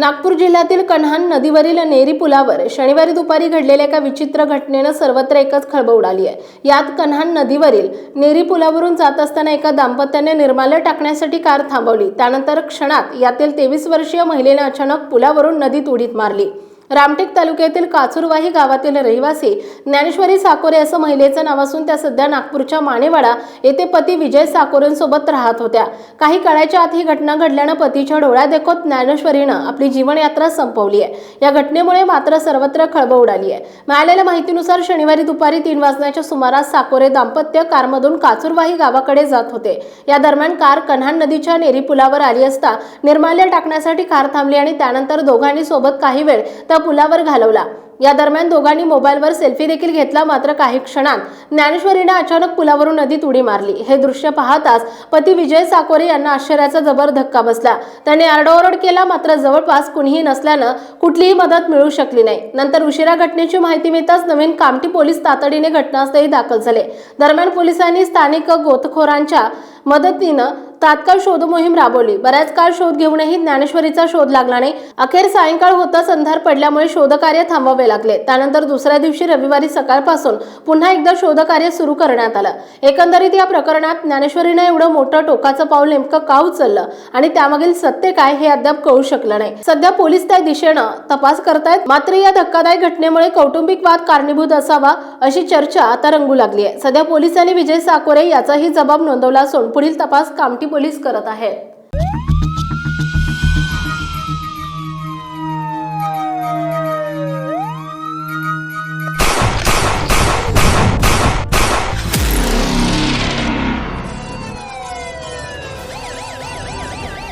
नागपूर जिल्ह्यातील कन्हान नदीवरील नेरी पुलावर शनिवारी दुपारी घडलेल्या एका विचित्र घटनेनं सर्वत्र एकच खळबळ उडाली आहे. यात कन्हान नदीवरील नेरी पुलावरून जात असताना एका दाम्पत्याने निर्माल्य टाकण्यासाठी कार थांबवली. त्यानंतर क्षणात यातील तेवीस वर्षीय महिलेने अचानक पुलावरून नदीत उडीत मारली. रामटेक तालुक्यातील काचुरवाही गावातील रहिवासी ज्ञानेश्वरी साकोरे असं महिलेचं नाव असून त्या सध्या नागपूरच्या मानेवाडा येथे पती विजय साकोरेंसोबत राहत होत्या. काही काळाच्या आत ही घटना घडल्यानं पतीच्या डोळ्या देखत ज्ञानेश्वरीनं आपली जीवनयात्रा संपवली आहे. या घटनेमुळे मात्र सर्वत्र खळबळ उडाली आहे. मिळालेल्या माहितीनुसार शनिवारी दुपारी तीन वाजण्याच्या सुमारास साकोरे दाम्पत्य कारमधून काचुरवाही गावाकडे जात होते. या दरम्यान कार कन्हान नदीच्या नेरी पुलावर आली असता निर्माल्य टाकण्यासाठी कार थांबली आणि त्यानंतर दोघांनी सोबत काही वेळ त्या पुलावर घालवला. या दरम्यान दोघांनी मोबाईलवर सेल्फी देखील घेतला मात्र काही क्षणात ज्ञानेश्वरीने अचानक पुलावरून नदीत उडी मारली. हे दृश्य पाहताच पती विजय साकोरे यांना आश्चर्याचा जबर धक्का बसला. त्यांनी आरडाओरड केला मात्र जवळपास कुणीही नसल्यानं कुठलीही मदत मिळू शकली नाही. नंतर उशिरा घटनेची माहिती मिळताच नवीन कामठी पोलीस तातडीने घटनास्थळी दाखल झाले. दरम्यान पोलिसांनी स्थानिक गोतखोरांच्या मदतीनं तात्काळ शोध मोहीम राबवली. बऱ्याच काळ शोध घेऊनही ज्ञानेश्वरीचा शोध लागला नाही. अखेर सायंकाळ होताच अंधार पडल्यामुळे शोधकार्य थांबवावे लागले. त्यानंतर दुसऱ्या दिवशी रविवारी सकाळपासून पुन्हा एकदा शोधकार्य सुरू करण्यात आलं. एकंदरीत या प्रकरणात ज्ञानेश्वरीनं एवढं मोठं टोकाचं पाऊल नेमकं का उचललं आणि त्यामागील सत्य काय हे अद्याप कळू शकलं नाही. सध्या पोलीस त्या दिशेनं तपास करतायत. मात्र या धक्कादायक घटनेमुळे कौटुंबिक वाद कारणीभूत असावा अशी चर्चा आता रंगू लागली आहे. सध्या पोलिसांनी विजय साकोरे याचाही जबाब नोंदवला असून पुढील तपास कामठी पोलीस करत आहेत.